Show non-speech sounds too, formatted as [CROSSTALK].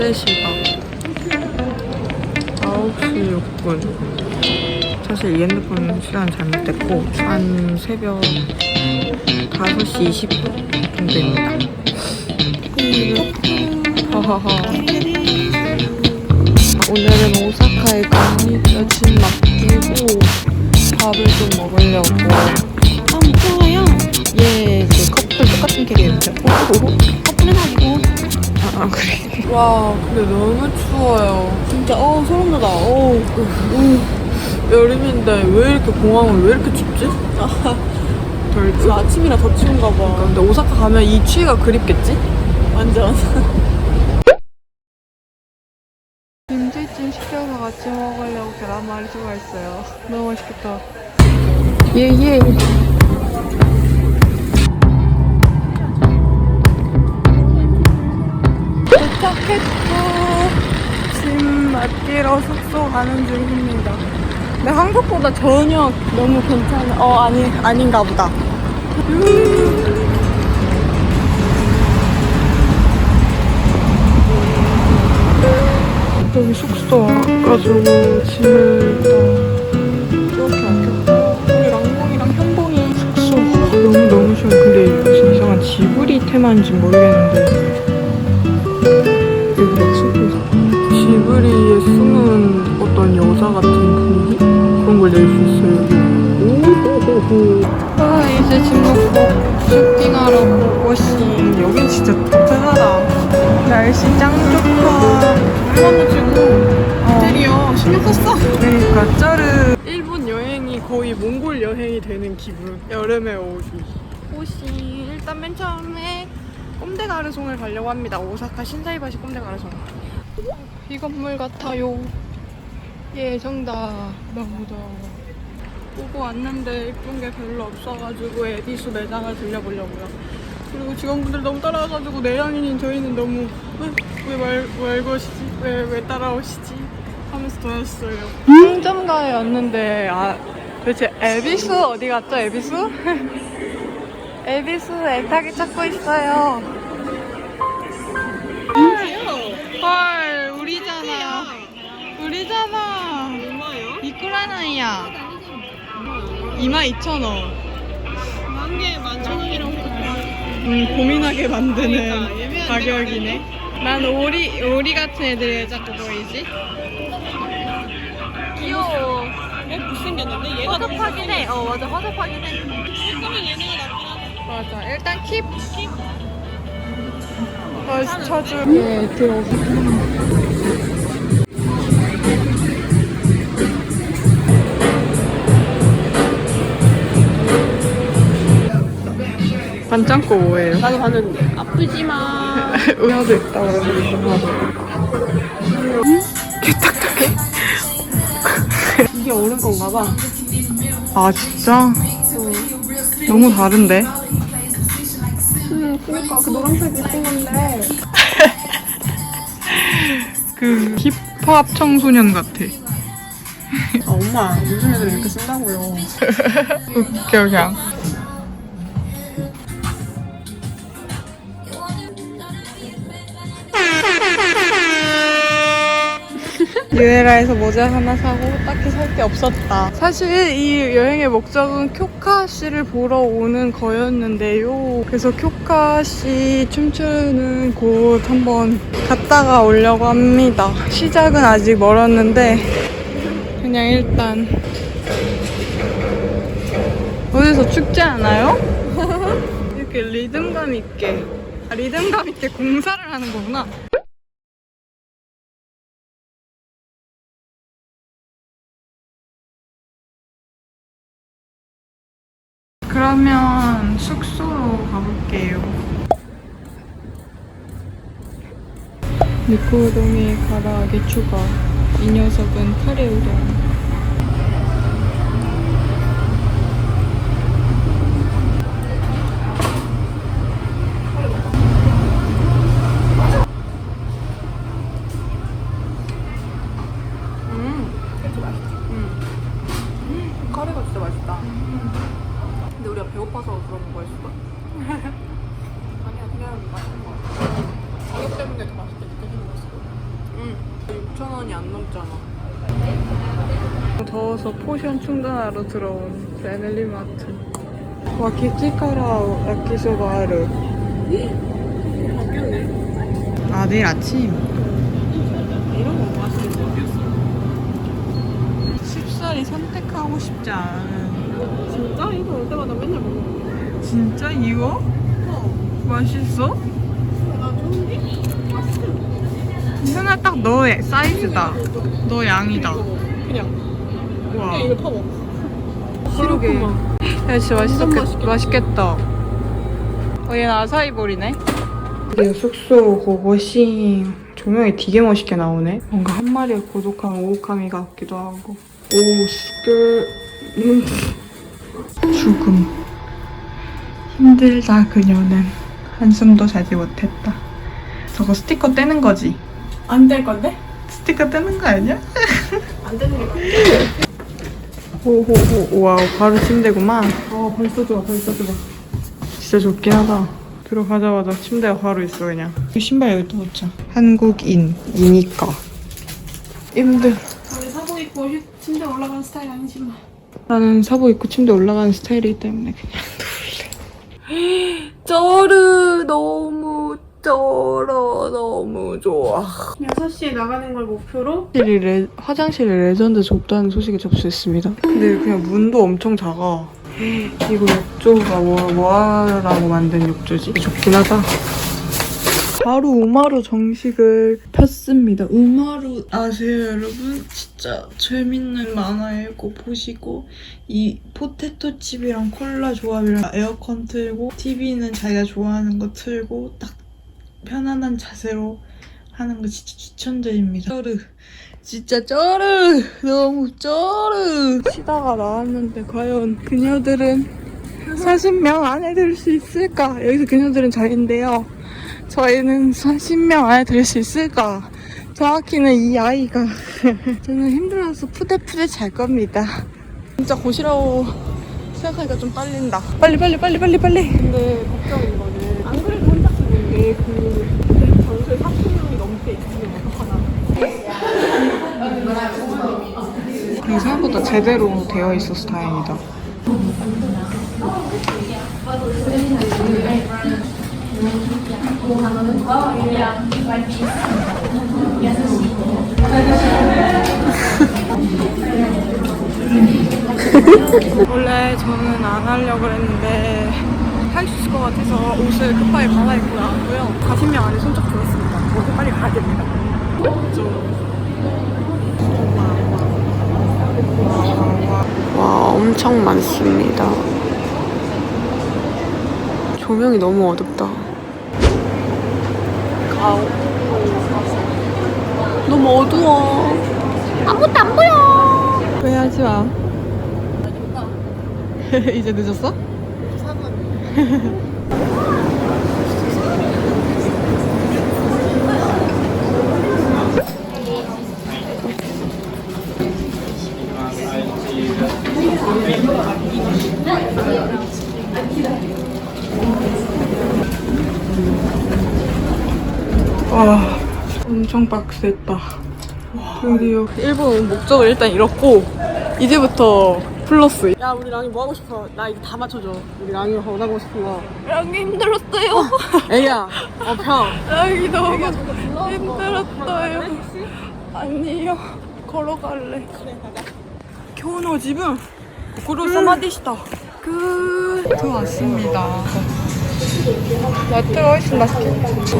현재 시각 9시 6분. 사실 이 핸드폰 시간 잘못됐고 한 새벽 5시 20분 정도입니다. 오늘은 오사카에 가니 여친 맡기고 밥을 좀 먹으려고 와 근데 너무 추워요 진짜 어 소름 돋아. 어. 우, 여름인데 왜 이렇게 공항은 왜 이렇게 춥지? 덜저 아침이라 더 추운가 봐. 근데 오사카 가면 이 추위가 그립겠지? 완전. [LAUGHS] 김치찜 시켜서 같이 먹으려고 계란말이 추가했어요 너무 맛있겠다 예예 도착했고 짐 맡기러 숙소 가는 중입니다. 근데 한국보다 전혀 너무 괜찮아. 어 아니 아닌가 보다. 여기 숙소 와가지고 짐을 이렇게 아꼈고. 우리 랑봉이랑 현봉이. 숙소. 너무 너무 시원 근데 무슨 이상한 지브리 테마인지 모르겠는데 지브리에 숨은 어떤 여자 같은 분위기? 그런 걸 낼 수 있어요. 오호호호. 아 이제 짐 놓고 쇼핑하러 고고싱 여긴 진짜 따뜻하다. 날씨 짱 좋다. 얼마나 지금 인테리어 신경 썼어. 그러니까 쩌르. 일본 여행이 거의 몽골 여행이 되는 기분. 여름에 오기 호시 일단 맨 처음에 꼼데 가르송을 가려고 합니다. 오사카 신사이바시 꼼데 가르송 이 건물 같아요. 예 정답. 너무 더워 보고 왔는데 예쁜 게 별로 없어가지고 에디수 매장을 들려보려고요. 그리고 직원분들 너무 따라와가지고 내향인인 저희는 너무 왜말 말고시지? 왜 왜 따라오시지? 하면서 도왔어요. 상점가에 왔는데 아 도대체 에비수 어디 갔죠 에비수? 에비수 [LAUGHS] 애타게 찾고 있어요. 헐 우리잖아. 우리잖아. 이쿠라나이야. 22,000원. 한개 만천원이라고 음, 고민하게 만드는 그러니까, 가격이네. 난 오리, 오리 같은 애들이 왜 자꾸 보이지? 귀여워. 어 못생겼는데 얘가 허접하긴 해. 어, 맞아. 허접하긴 해. 예쁘면 얘네가 낫긴 하네. 맞아. 일단 킵. 다시 찾을. 예, 들어. 반짱고 뭐예요? 나도 봤는데 아프지마. 은하도 있다 그래서 개딱딱해. 이게 옳은 건가 봐. 아 진짜? 너무 다른데? 음 그니까 그 노란색 예쁜 건데. [LAUGHS] 그 힙합 청소년 같아. 아 엄마 요즘 애들 이렇게 쓴다고요. [LAUGHS] 웃겨 그냥. 유에라에서 모자 하나 사고 딱히 살 게 없었다. 사실 이 여행의 목적은 쿄카 씨를 보러 오는 거였는데요. 그래서 쿄카 씨 춤추는 곳 한번 갔다가 오려고 합니다. 시작은 아직 멀었는데 그냥 일단 어디서 춥지 않아요? [LAUGHS] 이렇게 리듬감 있게 아, 리듬감 있게 공사를 하는 거구나. 그러면 숙소로 가볼게요. 미코우동에 가라아게 추가. 이 녀석은 카레 우동. 카레가 진짜 맛있다. 근데 우리가 배고파서 그런 거였을까? 아니야, 그냥 맛있는 거 같아. 가격 때문에 더 맛있게 느껴지는 거였어. 5,000원이 안 넘잖아. 더워서 포션 충전하러 들어온 베넬리마트. 와키키카라 야키소바를. 아 내일 아침. 이런 거 맛있는 거 쉽사리 선택하고 싶지 않은. 진짜? 이거 올 때마다 맨날 먹는 진짜 이거? 맛있어? 나 좋은데? 현아 딱 너의 사이즈다. 너 양이다. 그냥 와. 그냥 이거 퍼먹어 그러게. 야 진짜 맛있었겠, 맛있겠다. 어, 얘는 아사이볼이네. 드디어 숙소 고고싱. 조명이 되게 멋있게 나오네. 뭔가 한 마리의 고독한 오오카미 같기도 하고. 오. 음. 죽음. 힘들다 그녀는. 한숨도 자지 못했다. 저거 스티커 떼는 거지? 안 될 건데? 스티커 떼는 거 아니야? 안 되는 게 호호호 와우 바로 침대구만. 어 벌써 좋아 벌써 좋아. 진짜 좋긴 하다. 들어가자마자 침대가 바로 있어 그냥. 이 신발 여기 또 놓자 한국인 이니까 힘들. 원래 사복 입고 휴- 침대 올라가는 스타일 아니지만 나는 사복 입고 침대 올라가는 스타일이기 때문에 그냥 [LAUGHS] 누울래 쩌르 너무 쩔어 너무 좋 아 6시에 나가는 걸 목표로 화장실이 레, 화장실에 레전드 좁다는 소식이 접수했습니다. 근데 그냥 문도 엄청 작아. [GASPS] 이거 욕조가 뭐, 뭐 하라고 만든 욕조지? 좋긴 하다. 바로 우마루 정식을 폈습니다. 우마루 아세요 여러분? 진짜 재밌는 만화이고 보시고 이 포테토 칩이랑 콜라 조합이랑 에어컨 틀고 TV는 자기가 좋아하는 거 틀고 딱 편안한 자세로 하는 거 진짜 추천드립니다. 쩌르. 진짜 쩌르. 너무 쩌르. 쉬다가 나왔는데 과연 그녀들은 40명 안에 들 수 있을까? 여기서 그녀들은 저희인데요. 저희는 40명 안에 들 수 있을까? 정확히는 이 아이가 [LAUGHS] 저는 힘들어서 푸대푸대 잘 겁니다. 진짜 곧이라고 생각하니까 좀 떨린다. 빨리 빨리 빨리 빨리 빨리. 근데 걱정인 거는 안 그래도 혼자 쓰는 게그 전소에 40명 생각보다 제대로 되어 있어서 다행이다. [LAUGHS] 원래 저는 안 하려고 했는데 할 수 있을 것 같아서 옷을 급하게 갈아입고 나왔고요. 40명 안에 손짝 들었습니다. 어디 빨리 가야 됩니다. 좀 와, 엄청 많습니다. 조명이 너무 어둡다. 가오. 너무 어두워. 아무것도 안 보여. 왜 하지 마. [LAUGHS] 이제 늦었어? 와, 엄청 빡셌다. 드디어 일본 목적을 일단 잃었고 이제부터 플러스. 야 우리 랑이 뭐 하고 싶어 나 이거 다 맞춰줘 우리 랑이 원하고 싶은 거 랑이 힘들었어요. 애야 어 평. 랑이 너무 힘들었어요. 아니요, 걸어갈래. 교노 집은 고로 사마디시다. 그 들어왔습니다. 마트가 훨씬 맛있겠지.